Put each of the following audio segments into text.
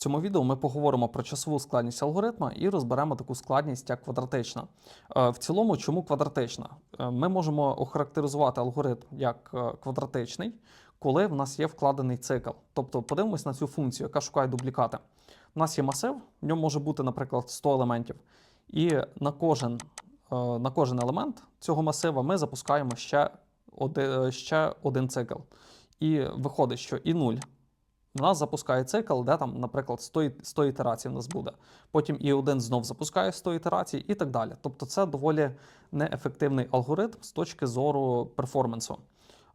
цьому відео ми поговоримо про часову складність алгоритма і розберемо таку складність, як квадратична. Е, В цілому, чому квадратична? Е, Ми можемо охарактеризувати алгоритм як е, квадратичний, коли в нас є вкладений цикл. Тобто подивимось на цю функцію, яка шукає дублікати. У нас є масив, в ньому може бути, наприклад, 100 елементів. І на кожен, на кожен елемент цього масива ми запускаємо ще один, ще один цикл. І виходить, що і 0 у нас запускає цикл, де там, наприклад, 100, 100 ітерацій в нас буде. Потім і один знов запускає 100 ітерацій і так далі. Тобто це доволі неефективний алгоритм з точки зору перформансу.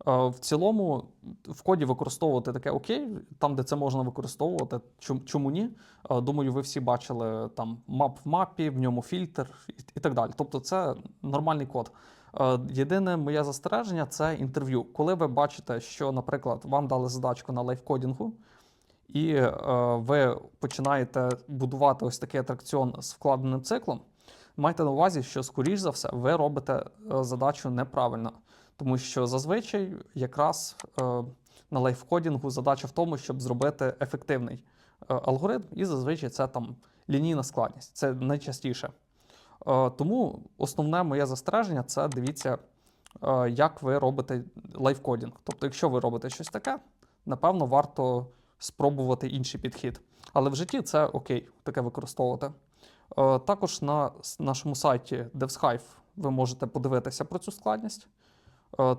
Е, В цілому в коді використовувати таке окей, там, де це можна використовувати, чому ні? Е, Думаю, ви всі бачили там мап в мапі, в ньому фільтр і так далі. Тобто, це нормальний код. Е, Єдине моє застереження це інтерв'ю. Коли ви бачите, що, наприклад, вам дали задачку на лайфкодінгу, і е, ви починаєте будувати ось такий атракціон з вкладеним циклом, майте на увазі, що, скоріш за все, ви робите е, задачу неправильно. Тому що зазвичай якраз на лайфкодінгу задача в тому, щоб зробити ефективний алгоритм, і зазвичай це там лінійна складність. Це найчастіше. Е, Тому основне моє застереження це дивіться, е, як ви робите лайфкодінг. Тобто, якщо ви робите щось таке, напевно, варто спробувати інший підхід. Але в житті це окей, таке використовувати. Е, Також на нашому сайті DevsHive ви можете подивитися про цю складність.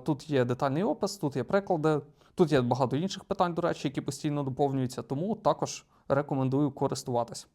Тут є детальний опис, тут є приклади, тут є багато інших питань, до речі, які постійно доповнюються, тому також рекомендую користуватись.